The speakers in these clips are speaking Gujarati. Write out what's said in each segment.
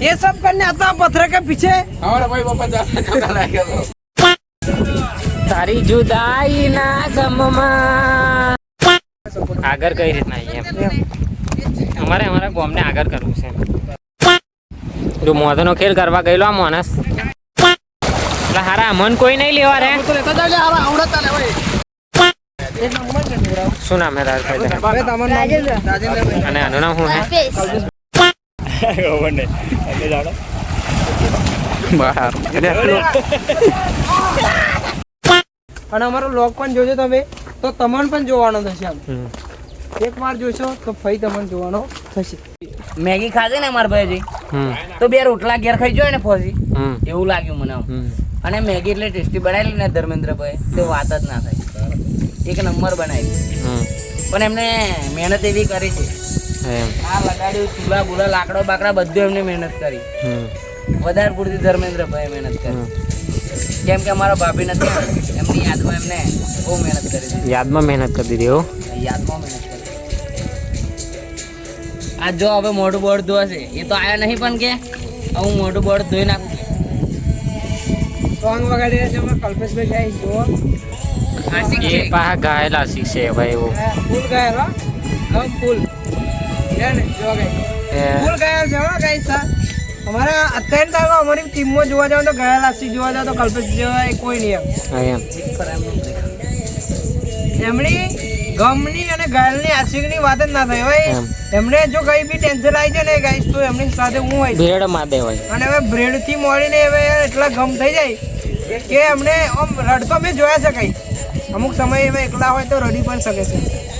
ये सब करने आता पत्थर के पीछे हमारा भाई पापा जाता चौका लागे तो તારી જુદાઈ ના ગમમાં આગળ કઈ રીતના એમ અમારે અમારા ગામને આગળ કરવું છે જો મોઢાનો ખેલ કરવા ગયેલો આ માણસ એટલે હારા મન કોઈ નહીં લેવા રે तो लेता जाओ यार आवड़ा चले भाई एक नंबर के पूरा શું નામ હે તારું ભાઈ भाई तमन राजेंद्र राजेंद्र અને અમારો લોક પણ જોજો તમે. તો તમને પણ જોવાનો થશે આમ. એક વાર જોશો તો ફરી તમને જોવાનો થશે. મેગી ખાધી ને મારા ભાઈ તો બે રોટલા ઘેર ખાઈ જોય ને ફોસી એવું લાગ્યું મને આમ. અને મેગી એટલે ટેસ્ટી બનાવેલી ને ધર્મેન્દ્રભાઈ તો વાત જ ના થાય. એક નંબર બનાવી હમ. પણ એમને મહેનત એવી કરી છે. આ લગાડ્યું ચૂલા બુલા લાકડો બાકડા બધું એમને મહેનત કરી. હમ. વધારે પૂરતી ધર્મેન્દ્રભાઈ મહેનત કરી. કેમ કે અમારા ભાભી નથી એમની યાદમાં એમને બહુ મહેનત કરી યાદમાં મહેનત કરી દીધી હો. યાદમાં મહેનત કરી આ જો હવે મોટું બોર્ડ ધોવાશે એ તો આયા નહીં પણ કે? હું મોટું બોર્ડ ધોઈ નાખું. સોંગ વગાડી રહ્યા છે અમે કલ્પેશભાઈ ગાઈ જો આશિક છે. પાછા ગાયેલા છે ભાઈ એવું. ફૂલ ગાયેલો. હમ ફૂલ. ફૂલ છે હો સર અત્યારે તો અમારી ટીમમાં જોવા જાવ તો ગાયેલા સી જોવા જાવ તો કલ્પેશ જેવા કોઈ નહીં એમ. એમ. એમની ગમની અને ઘાયલની આશિકની વાત જ ના થઈ હોય. એમ. એમને જો કઈ બી ટેન્શન આવી છે ને ગાઈસ તો એમની સાથે હું હોય ભેડમાં દેવાય અને હવે બ્રેડથી મળીને હવે એટલા ગમ થઈ જાય કે એમને આમ રડતો મેં જોયા છે કઈ. અમુક સમયે અમે એકલા હોય તો રડી પણ શકે છે.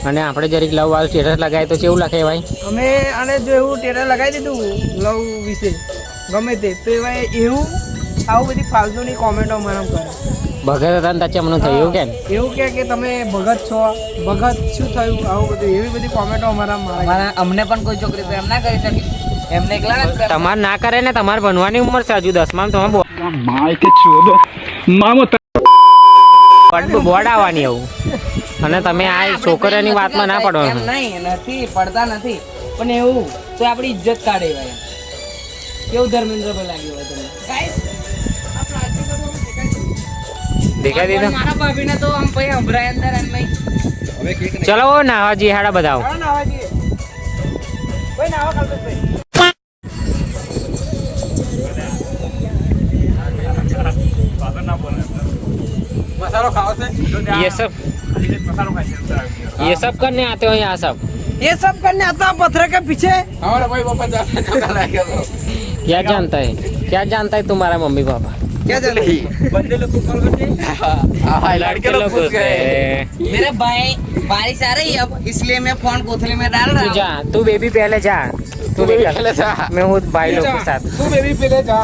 અને આપણે જરીક લવ વાળું સ્ટેટસ લગાવી તો કેવું લખે ભાઈ? અમે અને જો એવું ટેટર લગાવી દીધું લવ વિશે ગમે તે તો એવા એવું આવું બધી ફાલતુની કોમેન્ટો અમારા કરે. ભગત હતા ને તાચે મને થયું કે એવું કે કે તમે ભગત છો ભગત શું થયું આવું બધું એવી બધી કોમેન્ટો અમારા મારા. અમને પણ કોઈ છોકરી પ્રેમ ના કરી શકે. એમને એકલા તમારે ના કરે ને તમારે ભણવાની ઉંમર છે હજુ દસમાં તમે બોર્ડ પડતું બોડાવાની આવું. અને તમે આ છોકરાની વાતમાં ના પડો નહીં નથી પડતા નથી. પણ એવું તો આપણી ઇજ્જત કાઢે ભાઈ કેવું ધર્મેન્દ્ર ભાઈ લાગ્યું હોય તમને? મારા ભાભીને તો આમ ભાઈ હંભરાય અંદર ચલો નાવાજી હાડા બધા ये सब। ये सब करने आते हो यहाँ सब? ये सब करने आता पत्थर के पीछे। भाई तो क्या जानता है? क्या जानता है तुम्हारा मम्मी पापा? क्या चल रही बंदे लोग को कॉल करते हाँ लड़के लोग गए मेरे भाई बारिश आ रही है अब इसलिए मैं फ़ोन कोथले में डाल रहा तू हूँ। जा तू बेबी पहले जा। तू बेबी पहले जा। मैं हूँ भाई लोग के साथ। तू बेबी पहले जा।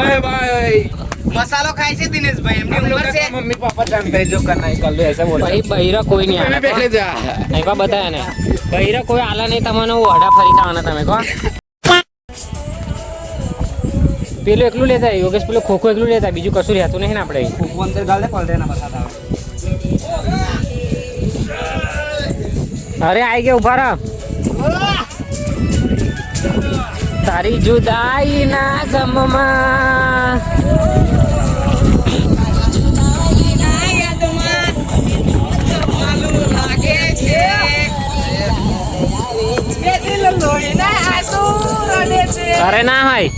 अरे भाई। મસાલો ખાય છે દિનેશભાઈ. એમની ઉંમર છે મમ્મી પાપા જાણતા જો કરના કલ લે એસે બોલ. ભાઈ બૈરા કોઈ નહીં આને પેલે જા. નહીં પા બતાય ને બૈરા કોઈ આલા નહીં તમને હું હડા ફરી તાવાના તમે કો પેલું એકલું લેતા યોગેશ પેલું ખોખો એકલું લેતા બીજું કશું રહેતું નહીં ને આપણે ખોખો અંદર ગાલ દે ના બતાતા અરે આઈ ગયો ઊભા રહા. તારી જુદાઈ ના ગમમાં. અરે ના હોય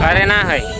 અરે ના હોય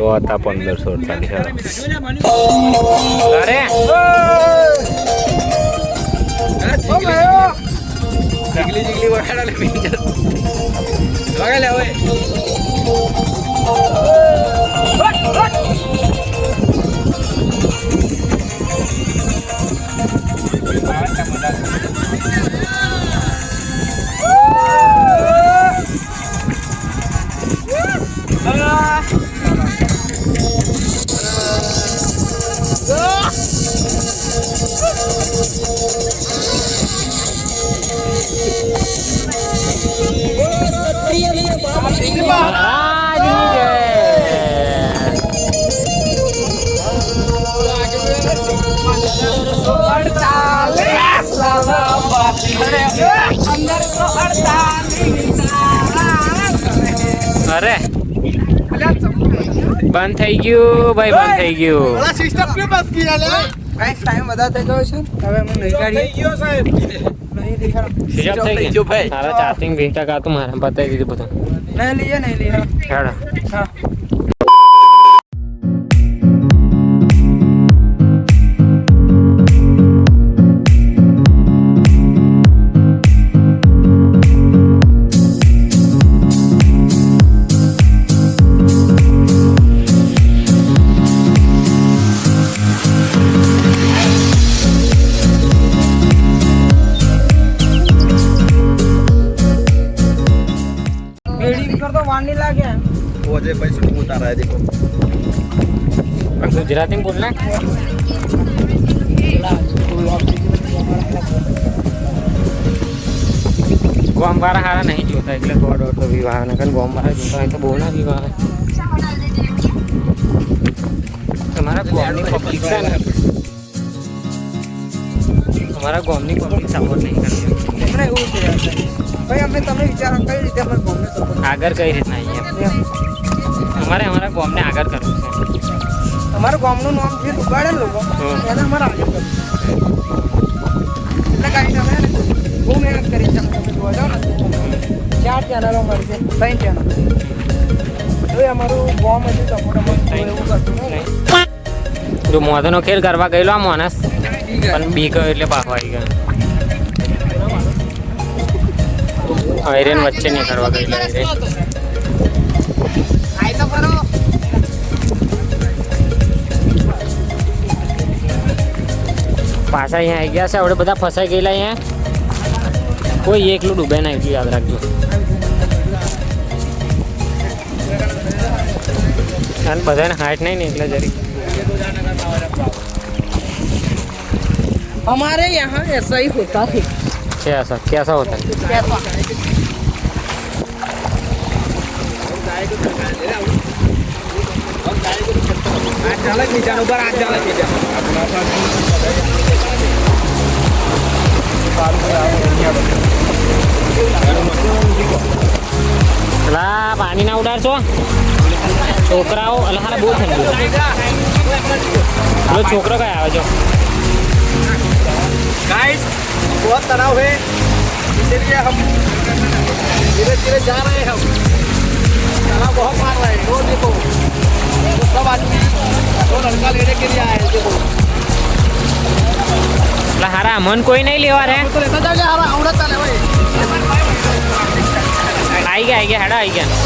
તો હતા પંદરસો અડતાલીસ અરે ઓ ભાઈઓ જીગલી જીગલી વગાડો લે બેસી જા. વગાડ લે હવે મહારાજની અરે. બંધ થઈ ગયું ભાઈ બંધ થઈ ગયું. સિસ્ટમ કે બસ ગયા લે. ગાઈસ ટાઈમ વધારે થઈ ગયો છે. હવે હું નહીં કાઢી ગયો સાહેબ. સિસ્ટમ થઈ ગયો. ભાઈ. તારા ચાર્જિંગ 20 ટકા તો મારા પતાવી દીધું બધું. નહીં લઈએ નહીં લઈએ. હેડો. ગુજરાતી બોલ ને ગોમ વાળા હારા નહીં જોતા એટલે ગોડ ઓટો વિવાહ ને કારણ ગોમ વાળા જોતા હોય તો બહુ ના વિવાહ તમારા ગોમની પબ્લિક છે ને? તમારા ગોમની પબ્લિક સપોર્ટ નહીં કરતી એમને એવું છે ભાઈ અમે તમે વિચારો કઈ રીતે અમે ગોમને સપોર્ટ આગળ કઈ રીતના અમારે અમારા ગોમને આગળ કરવું છે. તમારું ગામનું નામ જે ઉગાડે લોકો. એને અમારે આગળ એટલે કાંઈ તમે બહુ મહેનત કરી છે. તમે જોવા જાઓ ને ચાર ચેનલો મળી છે ત્રણ ચેનલ. હવે અમારું ગામ હજુ સપોર્ટ અમારું એવું કરતું નહીં. જો મોઢાનો ખેલ કરવા ગયેલો આ માણસ પણ બી ગયો એટલે પાકો આવી ગયો. આયરન વચ્ચે નહીં કરવા ગયેલો આયરન પાછા અહીંયા આવી ગયા છે આપણે બધા ફસાઈ ગયેલા અહીંયા કોઈ એકલું ડૂબે ના એટલું યાદ રાખજો અને બધાને હાઈટ નહીં ને એટલે જરી हमारे यहाँ ऐसा ही होता है છે ऐसा कैसा होता है આ ચાલે નીચાનો ઉપર આ ચાલે નીચે અલા પાણી ના ઉડાડશો છોકરાઓ અલા હાલા બહુ ઠંડુ પેલો છોકરો કઈ આવે છો गाइस बहुत तनाव है इसीलिए हम धीरे धीरे जा रहे हैं हम तनाव बहुत मार रहे हैं वो देखो वो सब आदमी दो लड़का लेने के लिए आए हैं देखो એટલે હારા મન કોઈ નહીં લેવા રે આવી ગયા આવી ગયા હેડા આવી ગયા.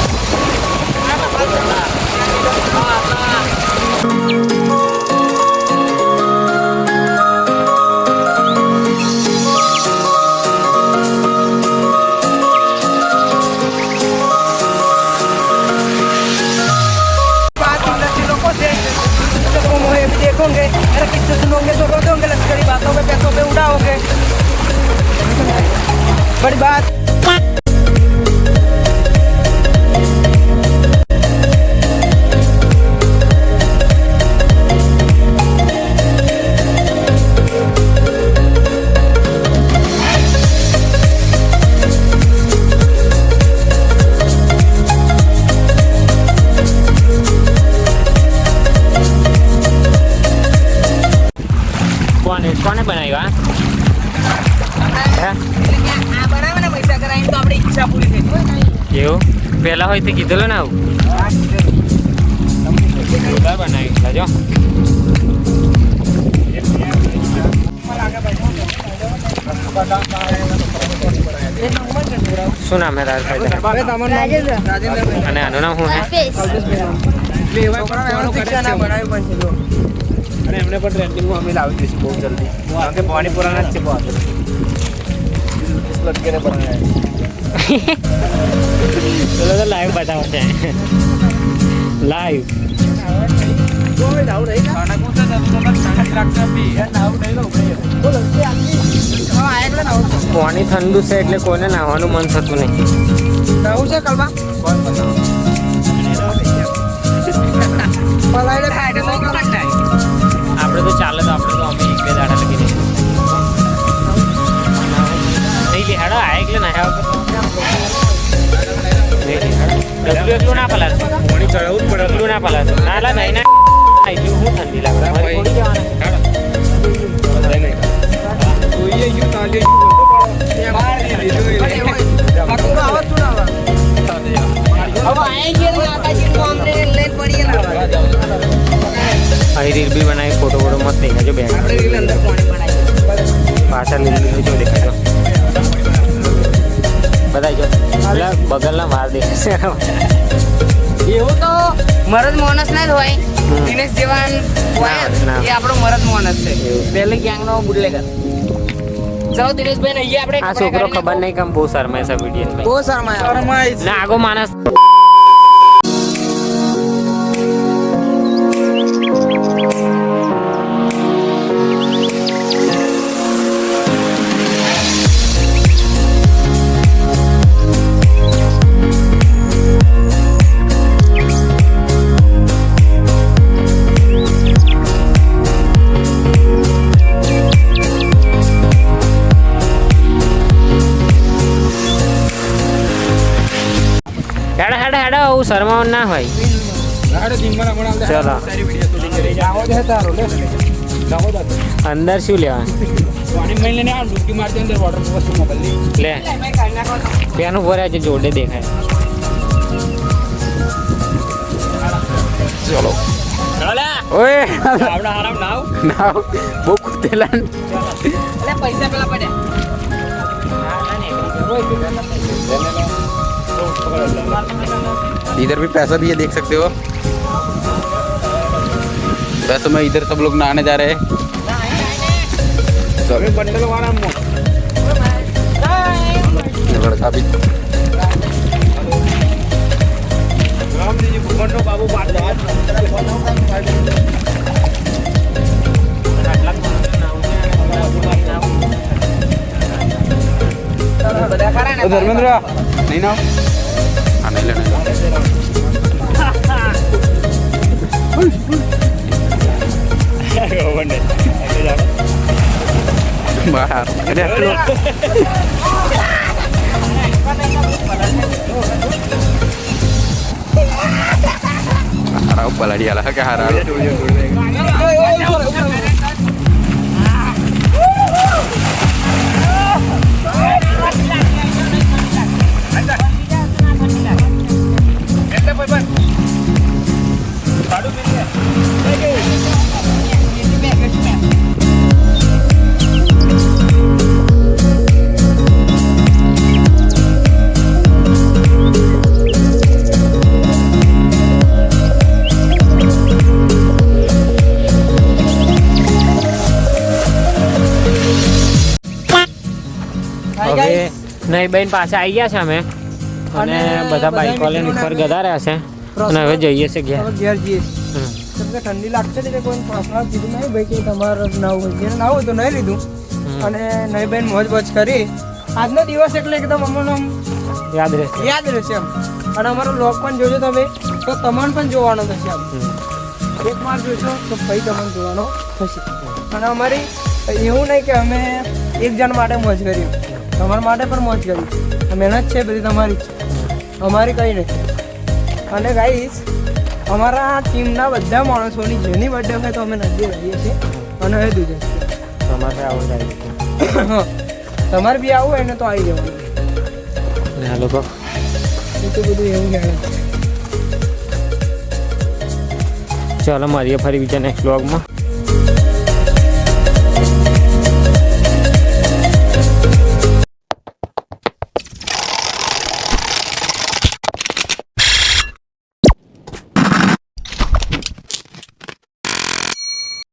હોય તે કીધેલું ને આવું. લાજો એક શું નામ હે તારા ભાઈ ભાઈ તમારું નામ રાજેન્દ્ર અને આનું નામ શું હે? જો. અને એમને પણ ટ્રેન્ડિંગમાં અમે લાવી દઈશું બહુ જલ્દી. કારણ કે પાણીપુરાના જ છે બહુ આગળ લટકેને બનાવ્યા પેલો તો લાઈવ બતાવે છે લાઈવ. પાણી ઠંડુ છે એટલે કોઈને નાહવાનું મન થતું નહીં નવું છે. આપણે તો ચાલે તો આપણે તો અમે એક બે દાડા લગી નહીં લે હેડો આ એકલે ના ડબલું એટલું ના પલાશ પાણી ચડાવવું જ પડે ડબલું ના જ રીલ બી બનાવી ફોટો ફોટો મસ્ત આપણે રીલ અંદર પાછળ લીલું જો દેખાજો બધાય જો. બગલના માર દેખાશે એવું તો મરદ મોનસ ના જ હોય. દિનેશ જેવાન હોય. એ આપણો મરદ માણસ છે. પહેલી ગેંગનો બુડલેગર. ચલો દિનેશભાઈ ને અહીંયા આપણે આ છોકરો ખબર નહીં કેમ બહુ શરમાય છે વીડિયો બહુ શરમાય. ના આગો માણસ હેડો ના હોય. ચલો. અંદર શું લેવાનું? લે. પેનું જોડે દેખાય. ચલો. ઓય. નાવ. બહુ કૂદેલા પૈસા પેલા પડ્યા. इधर भी पैसा भी है देख सकते हो वैसे मैं इधर सब लोग नहाने जा रहे हैं બંડલ વાળા ये लड़का भी રામજીજી ભૂખંડનો બાબુ બાદ બધા ખરા ને mahal udah keluar harap pala dia lah ke harap. Iya, iya, નહીં બેન પાસે આવી ગયા છે અમે. અને બધા બાઈક લઈને ઉપર ગધા રહ્યા છે. અને હવે જઈએ છે ઘેર. ઘેર જઈએ ઠંડી લાગશે એટલે કોઈ પર્સનલ કીધું નહીં ભાઈ કે તમારે નાવું હોય. જેને નાવું હોય તો નહીં લીધું. અને નહીં બેન મોજ મોજ કરી. આજનો દિવસ એટલે એકદમ અમને આમ યાદ રહેશે. યાદ રહેશે એમ અને અમારો લોક પણ જોજો તમે. તો તમને પણ જોવાનો થશે આમ. એક વાર જોશો તો ભાઈ તમને જોવાનો થશે. અને અમારી એવું નહીં કે અમે એક જણ માટે મોજ કરી તમારા માટે પણ મોજ કરી છે. મહેનત છે બધી તમારી છે. અમારી કંઈ નથી. અને ગાઈશ અમારા ટીમના બધા માણસોની જેની બર્થડે હોય તો અમે નથી રહીએ છીએ અને હવે દૂધ તમારે આવું થાય તમારે બી આવું હોય ને તો આવી જવાનું. આ લોકો. તો બધું એવું કહેવાય ચાલો મળીએ ફરી બીજા નેક્સ્ટ બ્લોગમાં